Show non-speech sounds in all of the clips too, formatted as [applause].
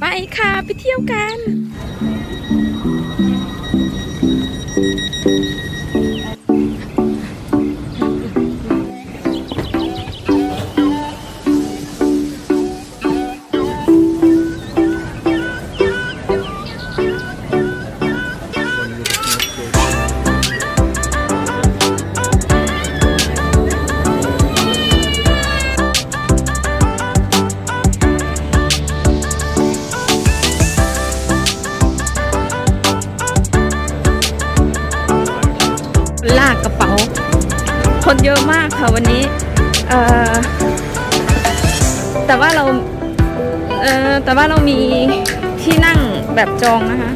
ไปค่ะ ไปเที่ยวกัน ลากกระเป๋า คนเยอะมากค่ะวันนี้เอ่อแต่ว่าเราเอ่อแต่ว่าเรามีที่นั่งแบบจองนะคะ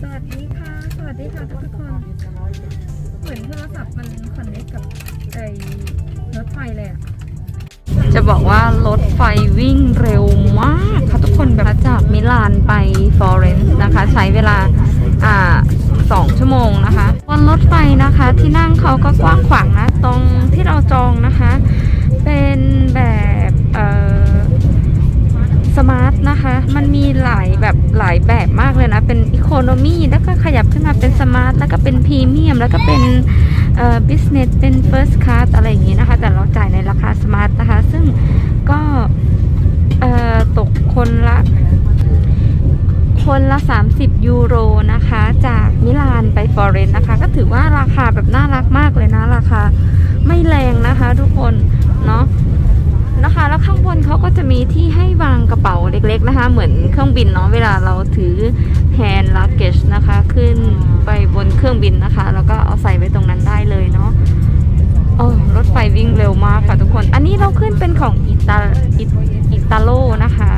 สวัสดีค่ะ สวัสดีค่ะทุกคน เหมือนโทรศัพท์มันคอนเนคกับไอ้รถไฟเลยอะจะบอกว่ารถไฟวิ่งเร็วมากค่ะทุกคนแบบจากมิลานไปฟลอเรนซ์นะคะ ใช้เวลาอ่า สองชั่วโมงนะคะบนรถไฟนะคะที่นั่งเขาก็กว้างขวางนะตรงที่เราจองนะคะ เป็นแบบเอ่อสมาร์ทนะคะ มันมีหลายแบบหลายแบบมากเลยนะ เป็นอีโคโนมีแล้วก็ขยับขึ้นมาเป็นสมาร์ทแล้วก็เป็นพรีเมียม แล้วก็เป็นเอ่อบิสเนสเป็นเฟิร์สคลาสอะไรอย่างนี้นะคะ แต่เราจ่ายในราคาสมาร์ทนะคะ ซึ่งก็เอ่อตกคนละ คนละ 30 ยูโรนะคะ จากมิลานไปฟลอเรนซ์นะคะ ก็ถือว่าราคาแบบน่ารักมากเลยนะ ราคาไม่แรงนะคะทุกคนเนาะนะคะแล้วข้างบนเขาก็จะมีที่ให้วางกระเป๋าเล็กๆนะคะ เหมือนเครื่องบินเนาะเวลาเราถือแฮนด์ลักเกจนะคะ ขึ้นไปบนเครื่องบินนะคะ แล้วก็เอาใส่ไว้ตรงนั้นได้เลยเนาะโอ้รถไฟวิ่งเร็วมากค่ะทุกคน อันนี้เราขึ้นเป็นของอิตาอิตาโลนะคะ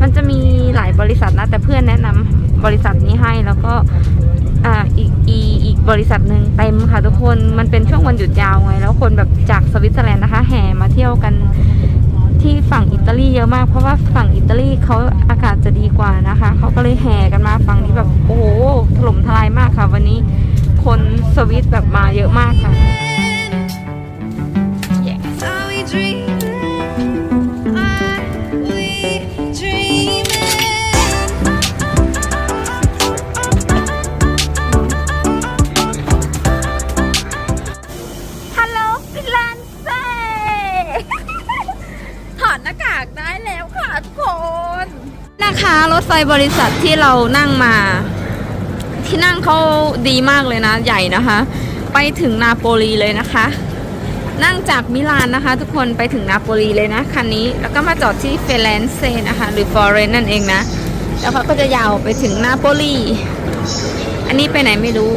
มันจะมีหลายบริษัทนะ แต่เพื่อนแนะนำบริษัทนี้ให้แล้วก็อ่าอีกอีอีกบริษัทหนึ่งเต็มค่ะทุกคนมันเป็นช่วงวันหยุดยาวไง แล้วคนแบบจากสวิตเซอร์แลนด์นะคะ แห่มาเที่ยวกันที่ฝั่งอิตาลีเยอะมากเพราะว่าฝั่งอิตาลีเขาอากาศจะดีกว่านะคะเขาก็เลยแห่กันมาฝั่งนี้แบบโอ้โหถล่มทลายมากค่ะ วันนี้คนสวิตแบบมาเยอะมากค่ะ Are ไฟบริษัทที่เรานั่งมา ที่นั่งเขาดีมากเลยนะ ใหญ่นะคะ ไปถึงนาโปลีเลยนะคะ นั่งจากมิลานนะคะ ทุกคนไปถึงนาโปลีเลยนะคันนี้แล้วก็มาจอดที่เฟรนเซนะคะหรือฟลอเรนนั่นเองนะ แล้วเขาก็จะยาวไปถึงนาโปลีอันนี้ไปไหนไม่รู้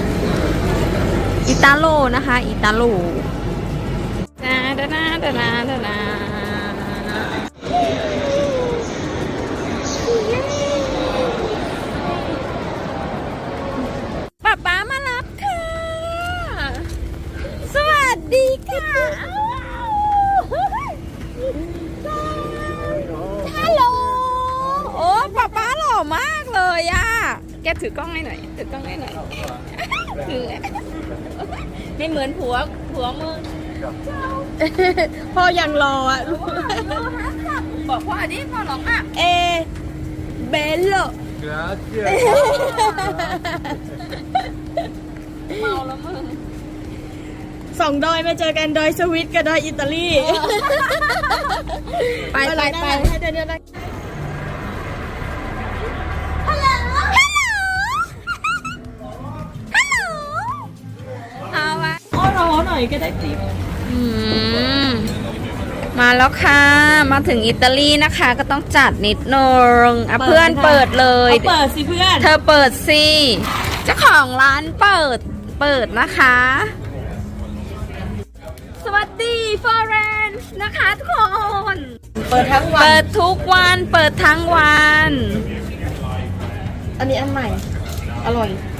อิตาโลนะคะอิตาโลดาดาดาดาดาดาดาป๊าป๊ามารับค่ะ สวัสดีค่ะฮัลโหล โอ้ป๊าป๊าหล่อมาก เลยอะแกถือกล้องให้หน่อย ถือกล้องให้หน่อย ถือ ไม่เหมือนผัว ผัวมึงพ่อยังรออะ บอกพ่อดิพ่อหลงอะ เอ เบลโล Grazie. เมาแล้วมึงสองดอยมาเจอกันดอยสวิตกับดอยอิตาลี ไปไปไปให้เดินเดินฮั อหน่อยก็ได้ติ๊บอืมมาแล้วค่ะ มาถึงอิตาลีนะคะ ก็ต้องจัดนิดนึงอะเพื่อนเปิดเลย เปิดสิเพื่อน เธอเปิดสิเจ้าของร้านเปิด เปิดนะคะ สวัสดีฟอเรนซ์นะคะทุกคน เปิดทั้งวัเปินดทุกวัน เปิดทั้งวัน อันนี้อันใหม่ อร่อย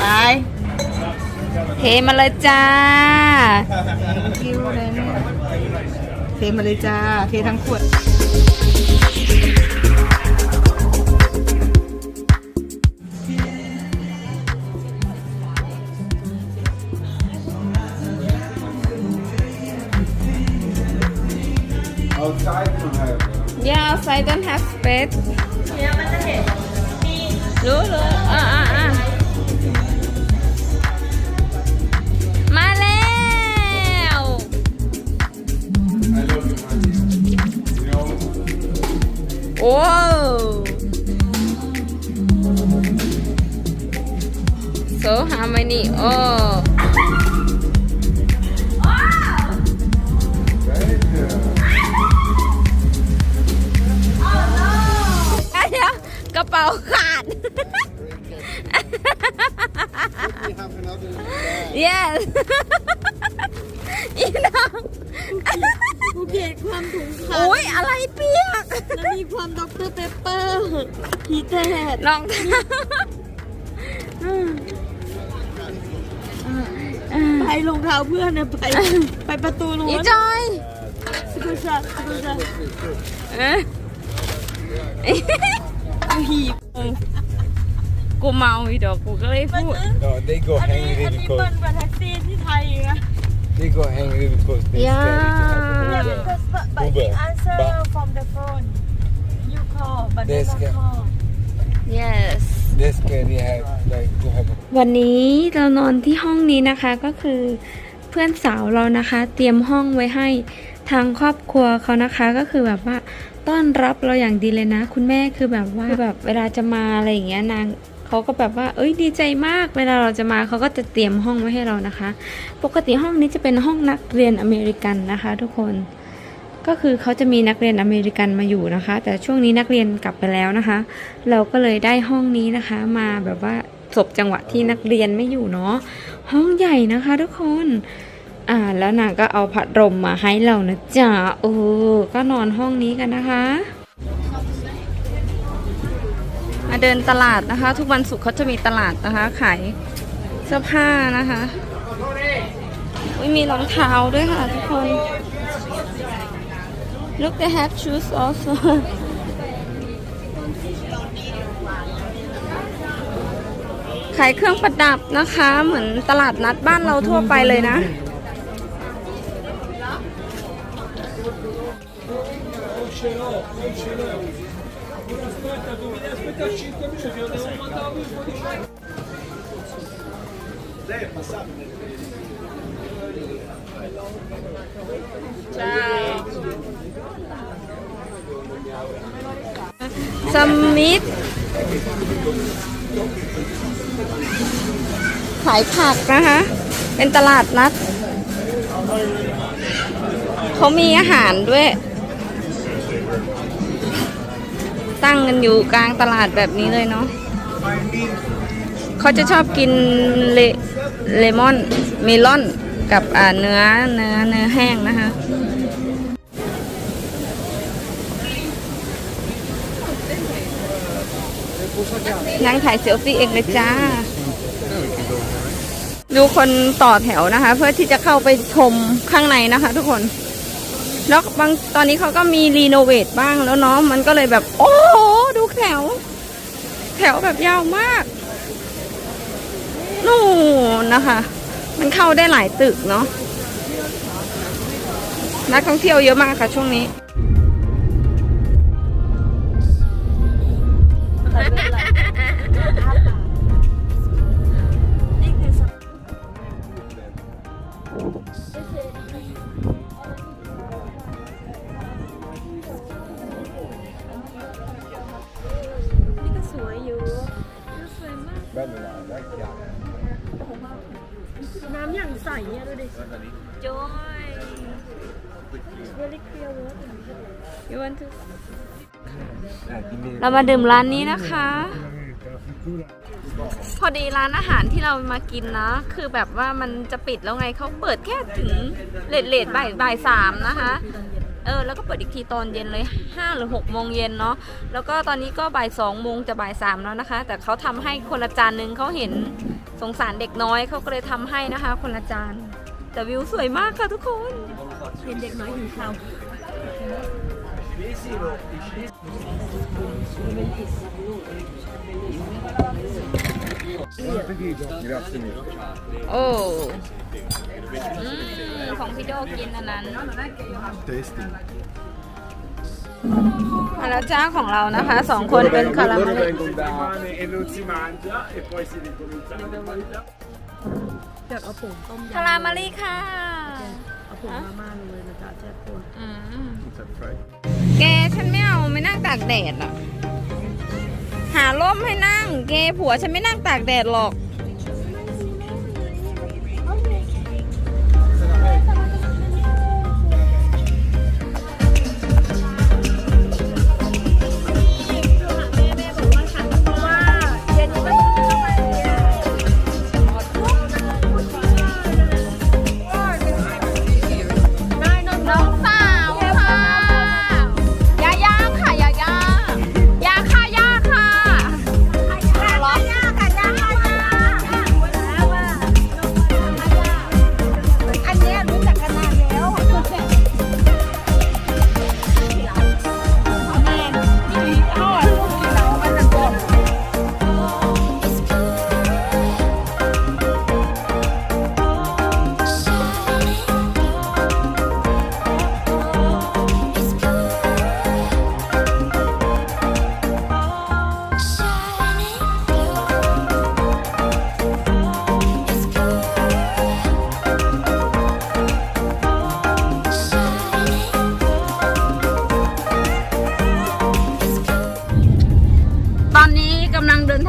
ไปเทมาเลยจ้าคิวเลยเนี่ยเทมาเลยจ้า เททั้งขวด Outside you don't have. uh, Yeah outside don't have space รู้รู้อ่าอ่ามาแล้วโอ้โซฮามานี่โอ้ กระเป๋าค่ะ have another bag. yes อีน้องภูเก็ตความถุงขาดอุ้ยอะไรเปียกแล้วมีความด็อกเตอร์เปเปอร์พีแทดรองเท้าไปรองเท้าเพื่อนนะไปไปประตูรั้วอีจอยสกุลชาสกุลชาเอ๊ะ หีบ กูเมาอีดอกกูก็เลยมันพูด No, they go อันนี้ angry อันนี้ because เปิ้ลกว่าแท็กซี่ที่ไทยอีกนะ they go angry because they Yeah. scared to have Yeah, Uber. because but, but Uber. he answer But- from the phone. You call, but they They don't scared. call. yes They scared they have like to have a วันนี้เรานอนที่ห้องนี้นะคะก็คือเพื่อนสาวเรานะคะ เตรียมห้องไว้ให้ทางครอบครัวเขานะคะก็คือแบบว่าต้อนรับเราอย่างดีเลยนะ คุณแม่คือแบบว่าแบบเวลาจะมาอะไรอย่างเงี้ยนาง เขาก็แบบว่า เอ้ยดีใจมาก เวลาเราจะมาเขาก็จะเตรียมห้องไว้ให้เรานะคะ ปกติห้องนี้จะเป็นห้องนักเรียนอเมริกันนะคะ ทุกคน ก็คือเขาจะมีนักเรียนอเมริกันมาอยู่นะคะ แต่ช่วงนี้นักเรียนกลับไปแล้วนะคะ เราก็เลยได้ห้องนี้นะคะ มาแบบว่าสบจังหวะที่นักเรียนไม่อยู่เนาะ ห้องใหญ่นะคะทุกคน อ่าแล้วนางก็เอาพัดลมมาให้เรานะจ๊ะโอ้ก็นอนห้องนี้กันนะคะ มาเดินตลาดนะคะ ทุกวันศุกร์เขาจะมีตลาดนะคะขายเสื้อผ้านะคะอุ๊ยมีรองเท้าด้วยค่ะทุกคน Look they have shoes also ขายเครื่องประดับนะคะ เหมือนตลาดนัดบ้านเราทั่วไปเลยนะ สมิธขายผักนะคะ เป็นตลาดนัด เขามีอาหารด้วย ตั้งกันอยู่กลางตลาดแบบนี้เลยเนาะเขาจะชอบกินเลเลมอนเมลอนกับเนื้อเนื้อเนื้อแห้งนะคะนั่งถ่ายเซลฟี่เองเลยจ้า ดูคนต่อแถวนะคะ เพื่อที่จะเข้าไปชมข้างในนะคะทุกคน แล้วบางตอนนี้เขาก็มีรีโนเวทบ้างแล้วเนาะมันก็เลยแบบ โอ้โหดูแถว แถวแบบยาวมากนู่นนะคะ มันเข้าได้หลายตึกเนาะนักท่องเที่ยวเยอะมากค่ะช่วงนี้นี่ น้ำอย่างใสอะดูดิจอย very clear water you want to เรามาดื่มร้านนี้นะคะ พอดีร้านอาหารที่เรามากินนะ คือแบบว่ามันจะปิดแล้วไงเขาเปิดแค่ถึงเลทเลทบ่ายบ่ายสามนะคะเอออแล้วก็เปิดอีกทีตอนเย็นเลย5หรือ6โมงเย็นเนาะแล้วก็ตอนนี้ก็บ่าย2โมงจะบ่าย3แล้วนะคะ แต่เขาทำให้คนละจานนึงเขาเห็นสงสารเด็กน้อยเขาก็เลยทำให้นะคะ คนละจานแต่วิวสวยมากค่ะทุกคนเห็นเด็กน้อยหิวข้าว โอ้ของพี่โดกินอันนั้น Tasty. มาแล้วจ้าของเรานะคะสองคนเป็นคาราเมล e non si mangia e poi si ricomincia a mangiare. คาราเมลลี่ค่ะ เอาผงมาม่าเลยนะจ๊ะแจ๊คคนอืม It's a fry. แกฉันไม่เอาไม่นั่งตากแดดอะ หาร่มให้นั่ง เกผัวฉันไม่นั่งตากแดดหรอก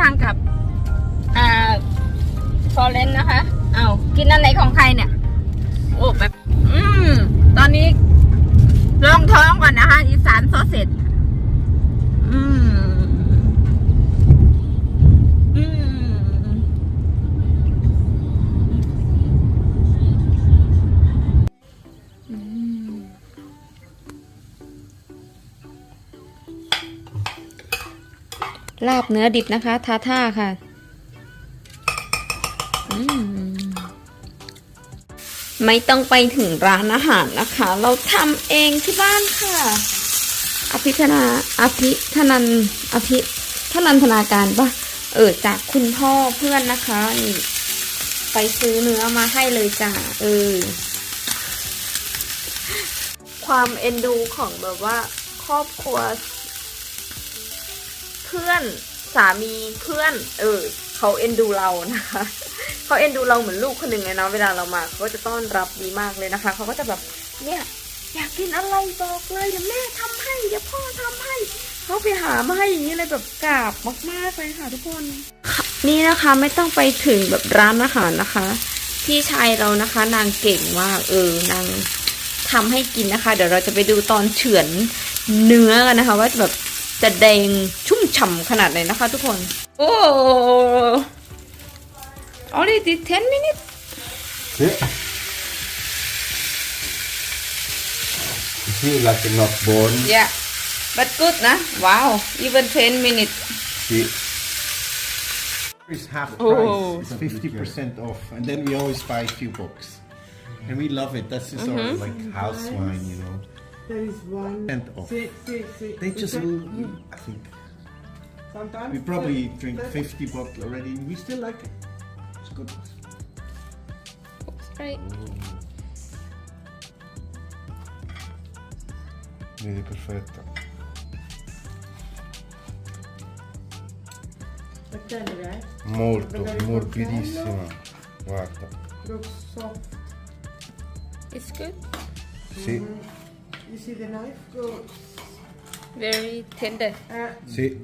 ทางกับอ่าฟอร์เรนนะคะเอากินอันไหนของใครเนี่ย โอ้แบบ อืม ตอนนี้ลองท้องก่อนนะคะ อีสานซอสเสร็จ ลาบเนื้อดิบนะคะ ทาท่าค่ะมไม่ต้องไปถึงร้านอาหารนะคะ เราทำเองที่บ้านค่ะ อภิธนาอภิธนันอภิธนันธนาการปะเออจากคุณพ่อเพื่อนนะคะนี่ไปซื้อเนื้อมาให้เลยจ้ะเออ ความเอ็นดูของแบบว่าครอบครัว พื่อนสามีเพื่อน เออเขาเอ็นดูเรานะคะเขาเอ็นดูเราเหมือนลูกคนหนึ่งเลยนะเวลาเรามาเขาก็จะต้อนรับดีมากเลยนะคะเขาก็จะแบบเนี่ยอยากกินอะไรบอกเลยเดี๋ยวแม่ทำให้เดี๋ยวพ่อทำให้เขาไปหามาให้อย่างนี้เลยแบบกราบมากๆเลยค่ะทุกคน นี่นะคะไม่ต้องไปถึงแบบร้านอาหารนะคะ พี่ชายเรานะคะ นางเก่งมากเออนางทำให้กินนะคะ เดี๋ยวเราจะไปดูตอนเฉือนเนื้อกันนะคะ ว่าแบบ จะแดงชุ่มฉ่ำขนาดไหนนะคะทุกคน โอ้ already 10 minutes Yeah. You feel like you're not born. yeah but good นะ wow even 10 minutes See, It's half Oh. price. It's fifty percent off, and then we always buy a few books, and we love it. That's just our like house wine, you know. There is one. Percent off. See, see, see. They just, I think Sometimes we probably drink fifty bottles already, and we still like it. It's good. right vedi perfetto. Pretend, right? Molto, morbidissima. Guarda. Looks soft. it's good Sì, mm-hmm. You see the knife? goes very tender Uh, sì.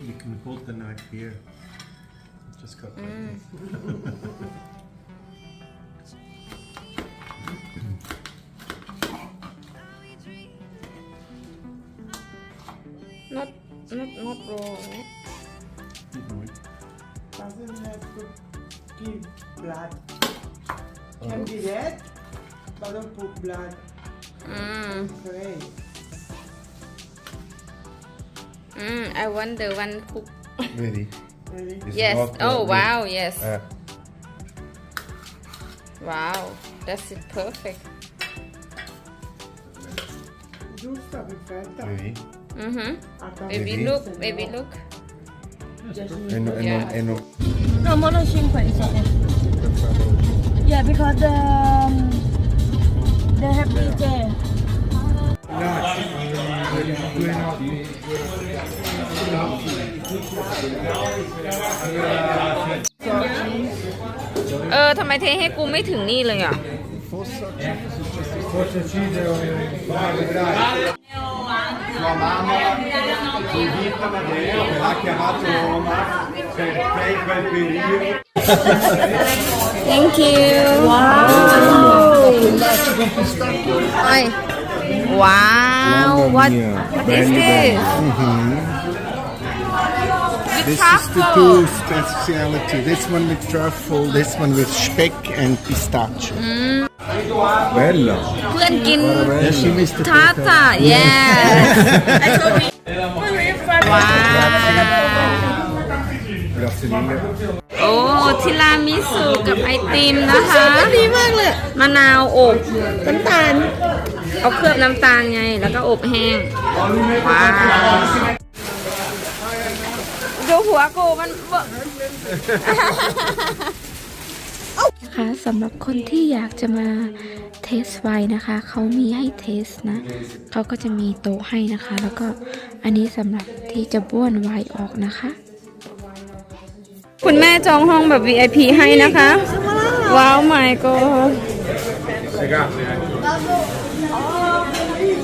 You can hold the knife here. Just cut like this. [laughs] อืม I want the one cook Really? This is yes what- oh what- wow yes Uh, wow that's it perfect Giusta, perfetta. really? mm-hmm Attacca. baby Maybe. look baby look E no, e Yeah. no, e no. No, mono 5 is okay. Yeah, because the um, they have DJ. Due notti. เออทำไมเทให้กูไม่ถึงนี่เลยอะ Forse ci devo fare vedrai. Sua mamma, Giuditta Matteo, me l'ha chiamato Roma per per quel periodo. thank you wow Ay. wow what what is this with This is the truffle two speciality. This one with truffle, this one with speck and pistachio. Bello. เพื่อนกิน Yeah, she missed the ทาร์ตอ่ะ yes ว้าว Grazie mille. โอ้ทิรามิสุกับไอติมนะคะดีมากเลย มะนาวอบน้ำตาล เอาเคลือบน้ำตาลไง แล้วก็อบแห้ง ว้าว ดูหัวกูมันเบอะนะคะสำหรับคนที่อยากจะมาเทสไวน์นะคะ เขามีให้เทสนะ เขาก็จะมีโต๊ะให้นะคะ แล้วก็อันนี้สำหรับที่จะบ้วนไวน์ออกนะคะ คุณแม่จองห้องแบบ VIP ให้นะคะ ว้าว my god โ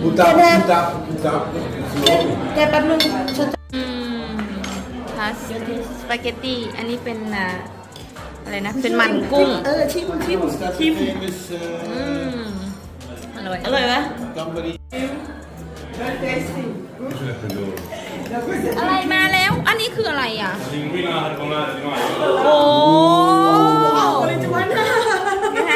Arti. Butta, butta, butta. อืมพาสสปาเกตตี้ อันนี้เป็นอ่าอะไรนะ เป็นมันกุ้ง เออชิมชิมชิม Famous, อืม อร่อย อร่อยไหม uh, somebody. อะไรมาแล้ว อันนี้คืออะไรอะโอ้ you have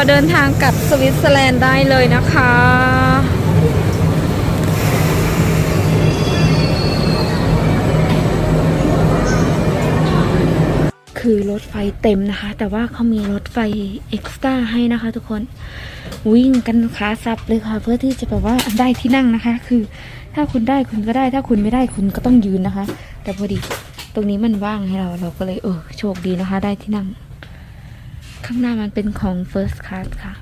เรียมตัวเดินทางกลับสวิตเซอร์แลนด์ได้เลยนะคะ คือรถไฟเต็มนะคะ แต่ว่าเขามีรถไฟเอ็กซ์ตร้าให้นะคะทุกคนวิ่งกันขาซับเลยค่ะ เพื่อที่จะแบบว่าได้ที่นั่งนะคะ คือถ้าคุณได้คุณก็ได้ ถ้าคุณไม่ได้คุณก็ต้องยืนนะคะ แต่พอดีตรงนี้มันว่างให้เราเราก็เลยเออโชคดีนะคะ ได้ที่นั่ง ข้างหน้ามันเป็นของ First Class ค่ะ